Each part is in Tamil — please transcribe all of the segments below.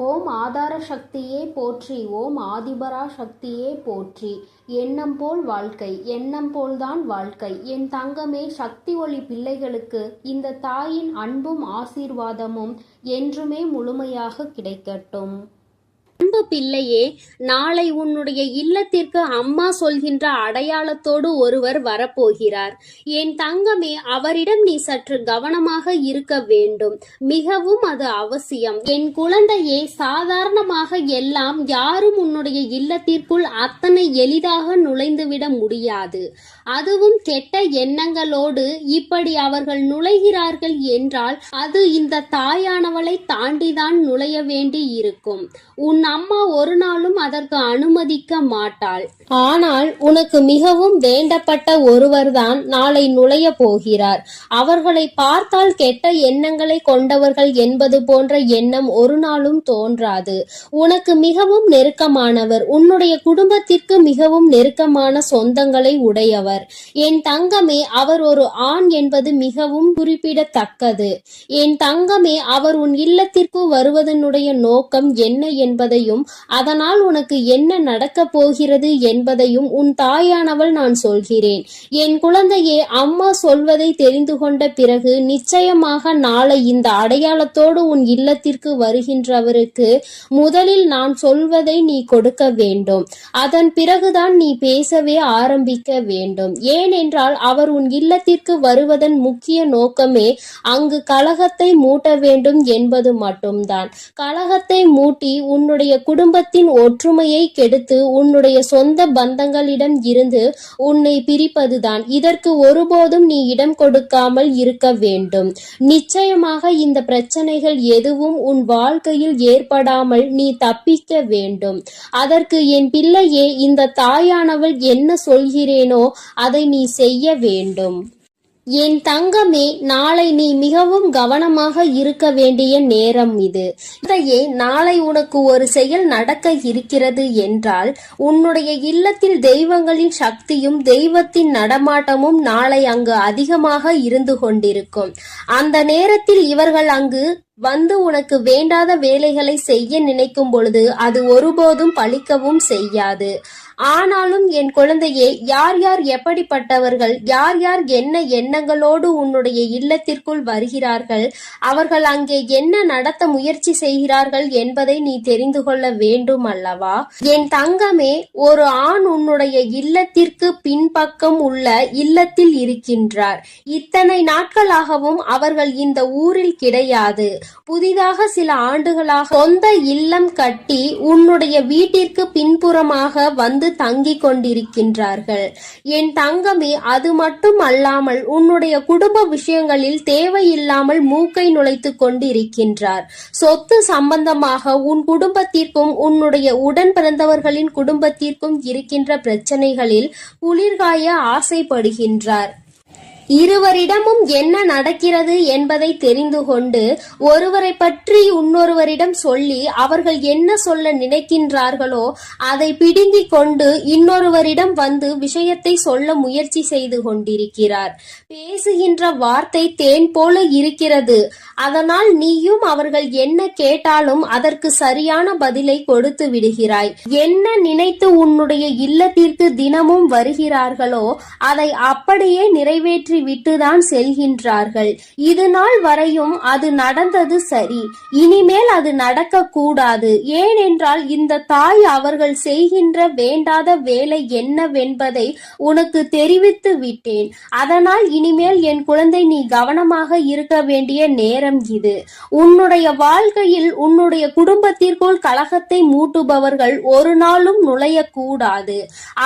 ஓம் ஆதார சக்தியே போற்றி ஓம் ஆதிபரா சக்தியே போற்றி. எண்ணம் போல் வாழ்க்கை எண்ணம் போல்தான் வாழ்க்கை. என் தங்கமே சக்தி ஒளி பிள்ளைகளுக்கு இந்த தாயின் அன்பும் ஆசீர்வாதமும் என்றுமே முழுமையாக கிடைக்கட்டும். அன்பு பிள்ளையே நாளை உன்னுடைய இல்லத்திற்கு அம்மா சொல்கின்ற அடையாளத்தோடு ஒருவர் வரப்போகிறார். என் தங்கமே அவரிடம் நீ சற்று கவனமாக இருக்க வேண்டும். மிகவும் அது அவசியம். என் குழந்தையே சாதாரணமாக எல்லாம் யாரும் உன்னுடைய இல்லத்திற்குள் அத்தனை எளிதாக நுழைந்துவிட முடியாது. அதுவும் கெட்ட எண்ணங்களோடு இப்படி அவர்கள் நுழைகிறார்கள் என்றால் அது இந்த தாயானவளை தாண்டிதான் நுழைய வேண்டி இருக்கும் உன் அம்மா ஒரு நாளும் அதற்கு அனுமதிக்க மாட்டாள். ஆனால் உனக்கு மிகவும் வேண்டப்பட்ட ஒருவர்தான் நாளை நுழைய போகிறார். அவர்களை பார்த்தால் கெட்ட எண்ணங்களை கொண்டவர்கள் என்பது போன்ற எண்ணம் ஒரு நாளும் தோன்றாது. உனக்கு மிகவும் நெருக்கமானவர் உன்னுடைய குடும்பத்திற்கு மிகவும் நெருக்கமான சொந்தங்களை உடையவர். என் தங்கமே அவர் ஒரு ஆண் என்பது மிகவும் குறிப்பிடத்தக்கது. என் தங்கமே அவர் உன் இல்லத்திற்கு வருவதனுடைய நோக்கம் என்ன என்பதையும் அதனால் உனக்கு என்ன நடக்கப் போகிறது என்பதையும் உன் தாயானவள் நான் சொல்கிறேன். என் குழந்தையே அம்மா சொல்வதை தெரிந்து கொண்ட பிறகு நிச்சயமாக நாளை இந்த அடையாளத்தோடு உன் இல்லத்திற்கு வருகின்றவருக்கு முதலில் நான் சொல்வதை நீ கொடுக்க வேண்டும். அதன் பிறகுதான் நீ பேசவே ஆரம்பிக்க வேண்டும். ஏனென்றால் அவர் உன் இல்லத்திற்கு வருவதன் முக்கிய நோக்கமே அங்கு கலகத்தை மூட்ட வேண்டும் என்பது மட்டும்தான். கலகத்தை மூட்டி உன்னுடைய குடும்பத்தின் ஒற்றுமையை கெடுத்து உன்னுடைய சொந்த பந்தங்களிடம் இருந்து உன்னை பிரிப்பதுதான். இதற்கு ஒருபோதும் நீ இடம் கொடுக்காமல் இருக்க வேண்டும். நிச்சயமாக இந்த பிரச்சனைகள் எதுவும் உன் வாழ்க்கையில் ஏற்படாமல் நீ தப்பிக்க வேண்டும். அதற்கு என் பிள்ளையே இந்த தாயானவள் என்ன சொல்கிறேனோ அதை நீ செய்ய வேண்டும். என் தங்கமே நாளை நீ மிகவும் கவனமாக இருக்க வேண்டிய நேரம் இது. இதையே நாளை உனக்கு ஒரு செயல் நடக்க இருக்கிறது என்றால் உன்னுடைய இல்லத்தில் தெய்வங்களின் சக்தியும் தெய்வத்தின் நடமாட்டமும் நாளை அங்கு அதிகமாக இருந்து கொண்டிருக்கும். அந்த நேரத்தில் இவர்கள் அங்கு வந்து உனக்கு வேண்டாத வேலைகளை செய்ய நினைக்கும் பொழுது அது ஒருபோதும் பழிக்கவும் செய்யாது. ஆனாலும் என் குழந்தையே யார் யார் எப்படிப்பட்டவர்கள் யார் யார் என்ன எண்ணங்களோடு உன்னுடைய இல்லத்திற்குள் வருகிறார்கள் அவர்கள் அங்கே என்ன நடத்த முயற்சி செய்கிறார்கள் என்பதை நீ தெரிந்து கொள்ள வேண்டும் அல்லவா? என் தங்கமே ஒரு ஆண் உன்னுடைய இல்லத்திற்கு பின்பக்கம் உள்ள இல்லத்தில் இருக்கின்றார். இத்தனை நாட்களாகவும் அவர்கள் இந்த ஊரில் கிடையாது. புதிதாக சில ஆண்டுகளாக சொந்த இல்லம் கட்டி உன்னுடைய வீட்டிற்கு பின்புறமாக வந்து தங்கிக் கொண்டிருக்கின்றார்கள் என் தங்கமே அது மட்டும் அல்லாமல் உன்னுடைய குடும்ப விஷயங்களில் தேவையில்லாமல் மூக்கை நுழைத்துக் கொண்டிருக்கின்றார். சொத்து சம்பந்தமாக உன் குடும்பத்திற்கும் உன்னுடைய உடன் பிறந்தவர்களின் குடும்பத்திற்கும் இருக்கின்ற பிரச்சனைகளில் குளிர்காய ஆசைப்படுகின்றார். இருவரிடமும் என்ன நடக்கிறது என்பதை தெரிந்து கொண்டு ஒருவரை பற்றி இன்னொருவரிடம் சொல்லி அவர்கள் என்ன சொல்ல நினைக்கின்றார்களோ அதை பிடுங்கிக் கொண்டு இன்னொருவரிடம் வந்து விஷயத்தை சொல்ல முயற்சி செய்து கொண்டிருக்கிறார். பேசுகின்ற வார்த்தை தேன் போல இருக்கிறது. அதனால் நீயும் அவர்கள் என்ன கேட்டாலும் அதற்கு சரியான பதிலை கொடுத்து விடுகிறாய். என்ன நினைத்து உன்னுடைய இல்லத்திற்கு தினமும் வருகிறார்களோ அதை அப்படியே நிறைவேற்றி விட்டுதான் செல்கின்றார்கள். இது நாள் வரையும் அது நடந்தது சரி. இனிமேல் அது நடக்க கூடாது ஏனென்றால் இந்த தாய் அவர்கள் செய்கின்ற வேண்டாத வேலை என்னவென்பதை உனக்கு தெரிவித்து விட்டேன். அதனால் இனிமேல் என் குழந்தை நீ கவனமாக இருக்க வேண்டிய நேரம் இது. உன்னுடைய வாழ்க்கையில் உன்னுடைய குடும்பத்திற்குள் கலகத்தை மூட்டுபவர்கள் ஒரு நாளும் நுழையக்கூடாது.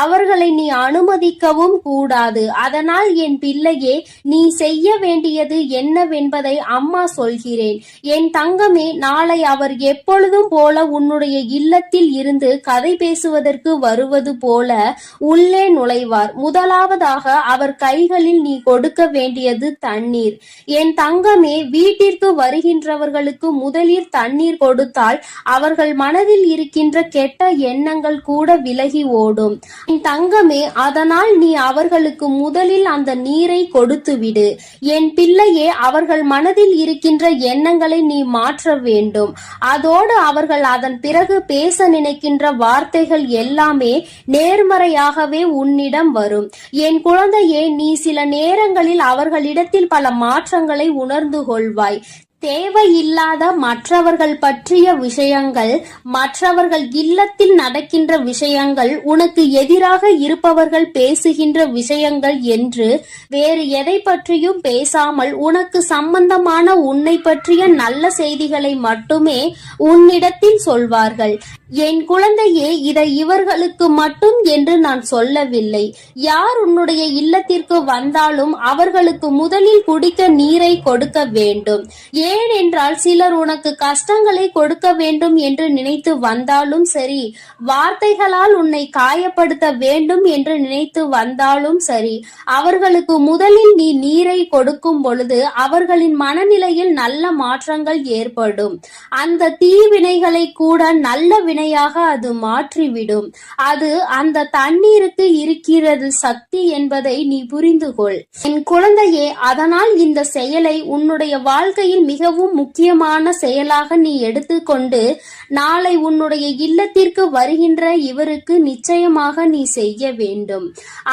அவர்களை நீ அனுமதிக்கவும் கூடாது. அதனால் என் பிள்ளையே நீ செய்ய வேண்டியது என்னவென்பதை அம்மா சொல்கிறேன். என் தங்கமே நாளை அவர் எப்பொழுதும் போல உன்னுடைய இல்லத்தில் இருந்து கதை பேசுவதற்கு வருவது போல உள்ளே நுழைவார். முதலாவதாக அவர் கைகளில் நீ கொடுக்க வேண்டியது தண்ணீர். என் தங்கமே வீட்டிற்கு வருகின்றவர்களுக்கு முதலில் தண்ணீர் கொடுத்தால் அவர்கள் மனதில் இருக்கின்ற கெட்ட எண்ணங்கள் கூட விலகி ஓடும். என் தங்கமே அதனால் நீ அவர்களுக்கு முதலில் அந்த நீரை கொடுத்துவிடு. என் பிள்ளையே அவர்கள் மனதில் இருக்கின்ற எண்ணங்களை நீ மாற்ற வேண்டும். அதோடு அவர்கள் அதன் பிறகு பேச நினைக்கின்ற வார்த்தைகள் எல்லாமே நேர்மறையாகவே உன்னிடம் வரும். என் குழந்தையே நீ சில நேரங்களில் அவர்களிடத்தில் பல மாற்றங்களை உணர்ந்து கொள்வாய். தேவையில்லாத மற்றவர்கள் பற்றிய விஷயங்கள் மற்றவர்கள் இல்லத்தில் நடக்கின்ற விஷயங்கள் உனக்கு எதிராக இருப்பவர்கள் பேசுகின்ற விஷயங்கள் என்று வேறு எதை பற்றியும் பேசாமல் உனக்கு சம்பந்தமான உன்னை பற்றிய நல்ல செய்திகளை மட்டுமே உன்னிடத்தில் சொல்வார்கள். என் குழந்தையே இதை இவர்களுக்கு மட்டும் என்று நான் சொல்லவில்லை. யார் உன்னுடைய இல்லத்திற்கு வந்தாலும் அவர்களுக்கு முதலில் குடிக்க நீரை கொடுக்க வேண்டும். ஏனென்றால் சிலர் உனக்கு கஷ்டங்களை கொடுக்க வேண்டும் என்று நினைத்து வந்தாலும் சரி வார்த்தைகளால் உன்னை காயப்படுத்த வேண்டும் என்று நினைத்து வந்தாலும் சரி அவர்களுக்கு முதலில் நீ நீரை கொடுக்கும் பொழுது அவர்களின் மனநிலையில் நல்ல மாற்றங்கள் ஏற்படும். அந்த தீவினைகளை கூட நல்ல வினையாக அது மாற்றிவிடும். அது அந்த தண்ணீருக்கு இருக்கிறது சக்தி என்பதை நீ புரிந்து கொள் என் குழந்தையே அதனால் இந்த செயலை உன்னுடைய வாழ்க்கையில் மிகவும் முக்கியமான செயலாக நீ எடுத்துக்கொண்டு நாளை உன்னுடைய இல்லத்திற்கு வருகின்ற இவருக்கு நிச்சயமாக நீ செய்ய வேண்டும்.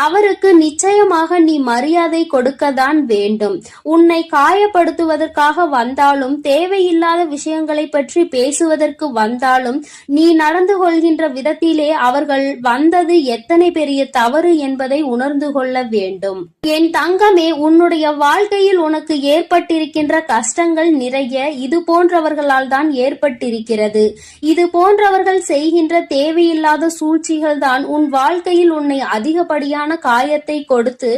அவருக்கு நிச்சயமாக நீ மரியாதை கொடுக்கதான் வேண்டும். உன்னை காயப்படுத்துவதற்காக வந்தாலும் தேவையில்லாத விஷயங்களை பற்றி பேசுவதற்கு வந்தாலும் நீ நடந்து கொள்கின்ற விதத்திலே அவர்கள் வந்தது எத்தனை பெரிய தவறு என்பதை உணர்ந்து கொள்ள வேண்டும். என் தங்கமே உன்னுடைய வாழ்க்கையில் உனக்கு ஏற்பட்டிருக்கின்ற கஷ்டங்கள் நிறைய இது போன்றவர்களால் தான் ஏற்பட்டிருக்கிறது. இது போன்றவர்கள் செய்கின்ற தேவையில்லாத சூழ்ச்சிகள் தான் உன் வாழ்க்கையில் உன்னை அதிகப்படியான காயத்தை கொடுத்து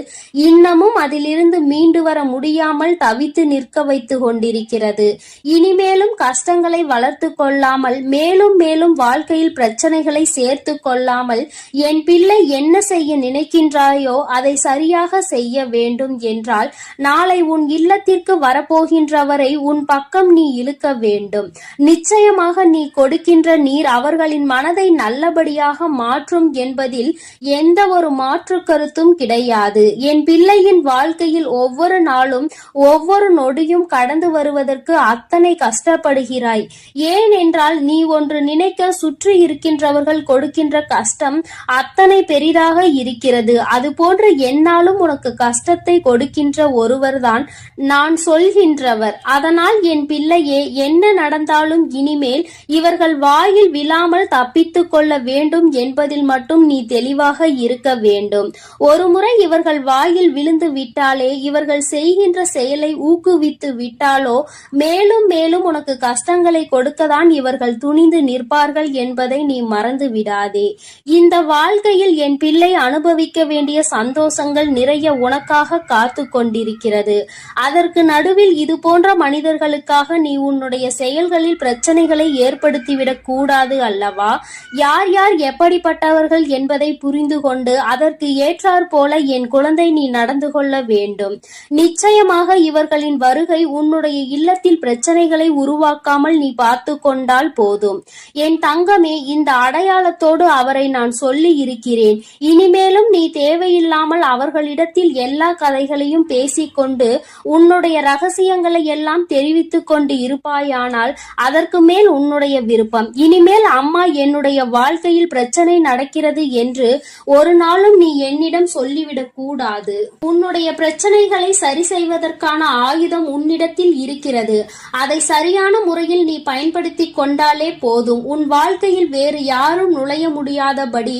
இன்னமும் அதிலிருந்து மீண்டு வர முடியாமல் தவித்து நிற்க வைத்து கொண்டிருக்கிறது. இனிமேலும் கஷ்டங்களை வளர்த்து கொள்ளாமல் மேலும் மேலும் வாழ்க்கையில் பிரச்சனைகளை சேர்த்து கொள்ளாமல் என் பிள்ளை என்ன செய்ய நினைக்கின்றாயோ அதை சரியாக செய்ய வேண்டும் என்றால் நாளை உன் இல்லத்திற்கு வரப்போகின்றவரை உன் பக்கம் நீ இழுக்க வேண்டும். நிச்சயமாக நீ கொடுக்கின்ற நீர் அவர்களின் மனதை நல்லபடியாக மாற்றும் என்பதில் எந்த ஒரு மாற்று கருத்தும் கிடையாது. என் பிள்ளையின் வாழ்க்கையில் ஒவ்வொரு நாளும் ஒவ்வொரு நொடியும் கடந்து வருவதற்கு அத்தனை கஷ்டப்படுகிறாய். ஏனென்றால் நீ ஒன்று நினைக்க சுற்றி இருக்கின்றவர்கள் கொடுக்கின்ற கஷ்டம் அத்தனை பெரிதாக இருக்கிறது. அது போன்று என்னாலும் உனக்கு கஷ்டத்தை கொடுக்கின்ற ஒருவர்தான் நான் சொல்கின்றவர். அதனால் என் பிள்ளையே என்ன நடந்தாலும் இனிமேல் இவர்கள் வாயில் விழாமல் தப்பித்துக் கொள்ள வேண்டும் என்பதில் மட்டும் நீ தெளிவாக இருக்க வேண்டும். ஒருமுறை இவர்கள் வாயில் விழுந்து விட்டாலே இவர்கள் செய்கின்ற செயலை ஊக்குவித்து விட்டாலோ மேலும் மேலும் உனக்கு கஷ்டங்களை கொடுக்கதான் இவர்கள் துணிந்து நிற்பார்கள் என்பதை நீ மறந்து விடாதே. இந்த வாழ்க்கையில் என் பிள்ளை அனுபவிக்க வேண்டிய சந்தோஷங்கள் நிறைய உனக்காக காத்து கொண்டிருக்கிறது. அதற்கு நடுவில் இது போன்ற மனிதர்களுக்காக நீ உன்னுடைய செயல்களில் பிரச்சனைகளை ஏற்படுத்திவிடக் கூடாது அல்லவா? யார் யார் எப்படிப்பட்டவர்கள் என்பதை புரிந்து கொண்டு அதற்கு ஏற்றாற் போல என் குழந்தை நீ நடந்து கொள்ள வேண்டும். நிச்சயமாக இவர்களின் வருகை உன்னுடைய இல்லத்தில் பிரச்சனைகளை உருவாக்காமல் நீ பார்த்து கொண்டால் போதும். என் தங்கமே இந்த அடையாளத்தோடு அவரை நான் சொல்லி இருக்கிறேன். இனிமேலும் நீ தேவையில்லாமல் அவர்களிடத்தில் எல்லா கதைகளையும் பேசிக்கொண்டு உன்னுடைய ரகசியங்களை எல்லாம் தெரிவித்துக் கொண்டு இருப்பாயானால் அதற்கு மேல் உன்னுடைய விருப்பம். இனிமேல் அம்மா என்னுடைய வாழ்க்கையில் பிரச்சனை நடக்கிறது என்று ஒரு நாளும் நீ என்னிடம் சொல்லிவிடக் கூடாது. உன்னுடைய பிரச்சனைகளை சரி செய்வதற்கான ஆயுதம் உன்னிடத்தில் இருக்கிறது. அதை சரியான முறையில் நீ பயன்படுத்தி கொண்டாலே போதும். உன் வாழ்க்கையில் வேறு யாரும் நுழைய முடியாதபடி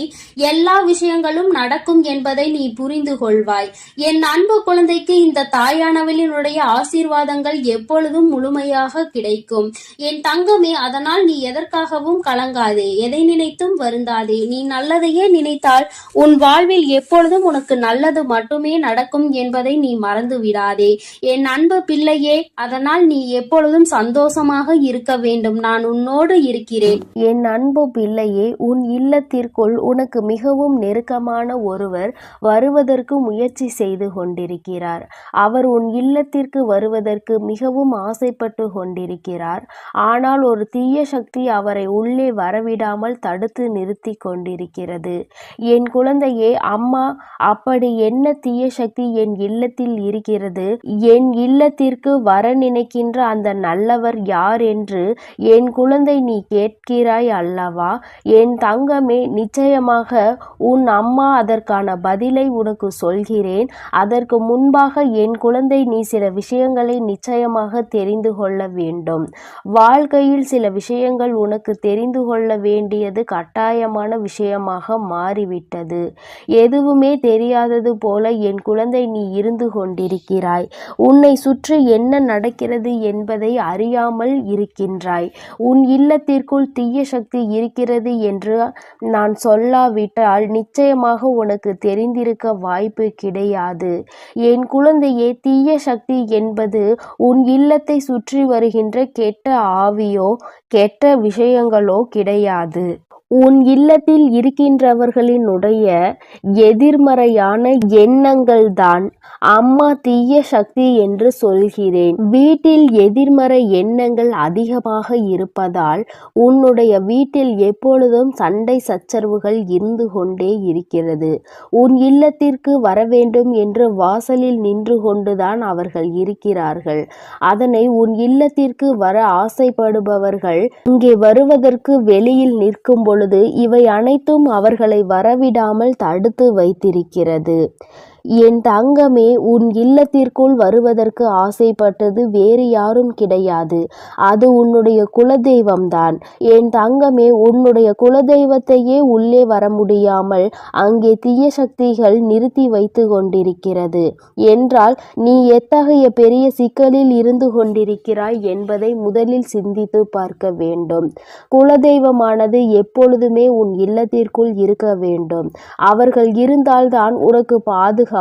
எல்லா விஷயங்களும் நடக்கும் என்பதை நீ புரிந்து கொள்வாய். என் அன்பு குழந்தைக்கு இந்த தாயானவளினுடைய ஆசீர்வாதங்கள் எப்பொழுதும் முழுமையாக கிடைக்கும். என் தங்கமே அதனால் நீ எதற்காகவும் கலங்காதே. எதை நினைத்தும் வருந்தாதே. நீ நல்லதையே நினைத்தால் உன் வாழ்வில் எப்பொழுதும் உனக்கு நல்லது மட்டுமே நடக்கும் என்பதை நீ மறந்து விடாதே என் அன்பு பிள்ளையே அதனால் நீ எப்பொழுதும் சந்தோஷமாக இருக்க வேண்டும். நான் உன்னோடு இருக்கிறேன். என் அன்பு பிள்ளையே உன் இல்லத்திற்குள் உனக்கு மிகவும் நெருக்கமான ஒருவர் வருவதற்கு முயற்சி செய்து கொண்டிருக்கிறார். அவர் உன் இல்லத்திற்கு வருவதற்கு மிகவும் ஆசைப்பட்டு கொண்டிருக்கிறார். ஆனால் ஒரு தீய சக்தி அவரை உள்ளே வரவிடாமல் தடுத்து நிறுத்தி கொண்டிருக்கிறது. என் குழந்தையே அம்மா அப்படி என்ன தீய சக்தி என் இல்லத்தில் இருக்கிறது? என் இல்லத்திற்கு வர நினைக்கின்ற அந்த நல்லவர் யார் என்று என் குழந்தை நீ கேட்கிறாய் அல்லவா? என் தங்கமே நிச்சயமாக உன் அம்மா அதற்கான பதிலை உனக்கு சொல்கிறேன். அதற்கு முன்பாக என் குழந்தை நீ சில விஷயங்களை நிச்சயமாக தெரிந்து கொள்ள வேண்டும். வாழ்க்கையில் சில விஷயங்கள் உனக்கு தெரிந்து கொள்ள வேண்டியது கட்டாயமான விஷயமாக மாறிவிட்டது. எதுவுமே தெரியாதது போல என் குழந்தை நீ இருந்து கொண்டிருக்கிறாய். உன்னை சுற்றி என்ன நடக்கிறது என்பதை அறியாமல் இருக்கின்றாய். உன் இல்லத்திற்குள் தீய சக்தி இருக்கிறது என்று நான் சொல்லாவிட்டால் நிச்சயமாக உனக்கு தெரிந்திருக்க வாய்ப்பு கிடையாது. என் குழந்தையே தீய சக்தி என்பது உன் இல்லத்தை சுற்றி வருகின்ற கெட்ட ஆவியோ கெட்ட விஷயங்களோ கிடையாது. உன் இல்லத்தில் இருக்கின்றவர்களினுடைய எதிர்மறையான எண்ணங்கள் தான் அம்மா தீய சக்தி என்று சொல்கிறேன். வீட்டில் எதிர்மறை எண்ணங்கள் அதிகமாக இருப்பதால் உன்னுடைய வீட்டில் எப்பொழுதும் சண்டை சச்சரவுகள் இருந்து கொண்டே இருக்கிறது. உன் இல்லத்திற்கு வர வேண்டும் என்று வாசலில் நின்று கொண்டுதான் அவர்கள் இருக்கிறார்கள். அதனை உன் இல்லத்திற்கு வர ஆசைப்படுபவர்கள் இங்கே வருவதற்கு வெளியில் நிற்கும் பொழுது இவை அனைத்தும் அவர்களை வரவிடாமல் தடுத்து வைத்திருக்கிறது. என் தங்கமே உன் இல்லத்திற்குள் வருவதற்கு ஆசைப்பட்டது வேறு யாரும் கிடையாது. அது உன்னுடைய குலதெய்வம்தான். என் தங்கமே உன்னுடைய குலதெய்வத்தையே உள்ளே வர முடியாமல் அங்கே தீய சக்திகள் நிறுத்தி வைத்து கொண்டிருக்கிறது. என்றால் நீ எத்தகைய பெரிய சிக்கலில் இருந்து கொண்டிருக்கிறாய் என்பதை முதலில் சிந்தித்து பார்க்க வேண்டும். குலதெய்வமானது எப்பொழுதுமே உன் இல்லத்திற்குள் இருக்க வேண்டும். அவர்கள் இருந்தால்தான் உனக்கு பாதுகாப்பு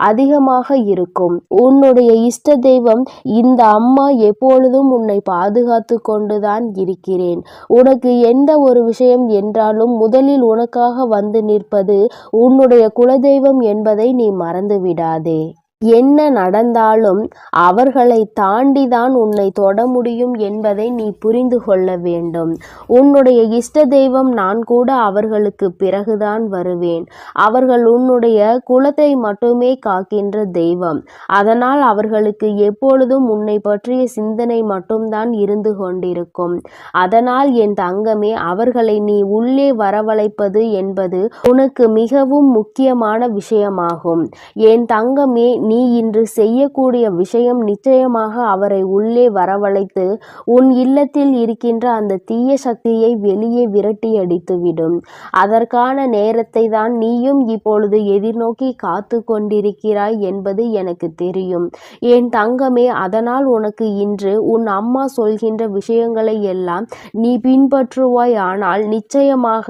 அதிகமாக இருக்கும். உன்னுடைய இஷ்ட தெய்வம் இந்த அம்மா எப்பொழுதும் உன்னை பாதுகாத்து கொண்டுதான் இருக்கிறேன். உனக்கு எந்த ஒரு விஷயம் என்றாலும் முதலில் உனக்காக வந்து நிற்பது உன்னுடைய குலதெய்வம் என்பதை நீ மறந்து விடாதே என்ன நடந்தாலும் அவர்களை தாண்டிதான் உன்னை தொட முடியும் என்பதை நீ புரிந்து கொள்ள வேண்டும். உன்னுடைய இஷ்ட தெய்வம் நான் கூட அவர்களுக்கு பிறகுதான் வருவேன். அவர்கள் உன்னுடைய குலத்தை மட்டுமே காக்கின்ற தெய்வம். அதனால் அவர்களுக்கு எப்பொழுதும் உன்னை பற்றிய சிந்தனை மட்டும்தான் இருந்து கொண்டிருக்கும். அதனால் என் தங்கமே அவர்களை நீ உள்ளே வரவழைப்பது என்பது உனக்கு மிகவும் முக்கியமான விஷயமாகும். என் தங்கமே நீ இன்று செய்யக்கூடிய விஷயம் நிச்சயமாக அவரை உள்ளே வரவழைத்து உன் இல்லத்தில் இருக்கின்ற அந்த தீய சக்தியை வெளியே விரட்டி அடித்துவிடும் அதற்கான நேரத்தை தான் நீயும் இப்பொழுது எதிர்நோக்கி காத்து கொண்டிருக்கிறாய் என்பது எனக்கு தெரியும். என் தங்கமே அதனால் உனக்கு இன்று உன் அம்மா சொல்கின்ற விஷயங்களை எல்லாம் நீ பின்பற்றுவாய். ஆனால் நிச்சயமாக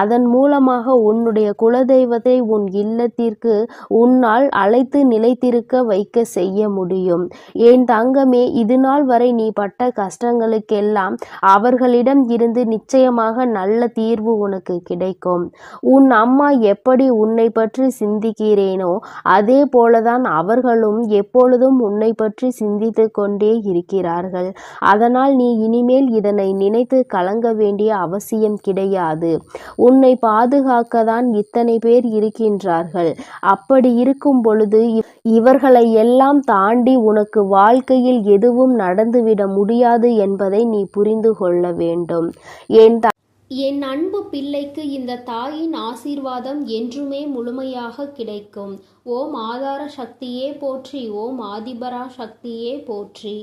அதன் மூலமாக உன்னுடைய குலதெய்வத்தை உன் இல்லத்திற்கு உன்னால் அழைத்து நிலை நிலைத்திருக்க வைக்க செய்ய முடியும். என் தங்கமே இது நாள் வரை நீ பட்ட கஷ்டங்களுக்கெல்லாம் அவர்களிடம் இருந்து நிச்சயமாக நல்ல தீர்வு உனக்கு கிடைக்கும். உன் அம்மா எப்படி உன்னை பற்றி சிந்திக்கிறேனோ அதே போலதான் அவர்களும் எப்பொழுதும் உன்னை பற்றி சிந்தித்து கொண்டே இருக்கிறார்கள். அதனால் நீ இனிமேல் இதனை நினைத்து கலங்க வேண்டிய அவசியம் கிடையாது. உன்னை பாதுகாக்க தான் இத்தனை பேர் இருக்கின்றார்கள். அப்படி இருக்கும் பொழுது இவர்களை எல்லாம் தாண்டி உனக்கு வாழ்க்கையில் எதுவும் நடந்துவிட முடியாது என்பதை நீ புரிந்து கொள்ள வேண்டும். என் என் அன்பு பிள்ளைக்கு இந்த தாயின் ஆசீர்வாதம் என்றுமே முழுமையாக கிடைக்கும். ஓம் ஆதார சக்தியே போற்றி ஓம் ஆதிபரா சக்தியே போற்றி.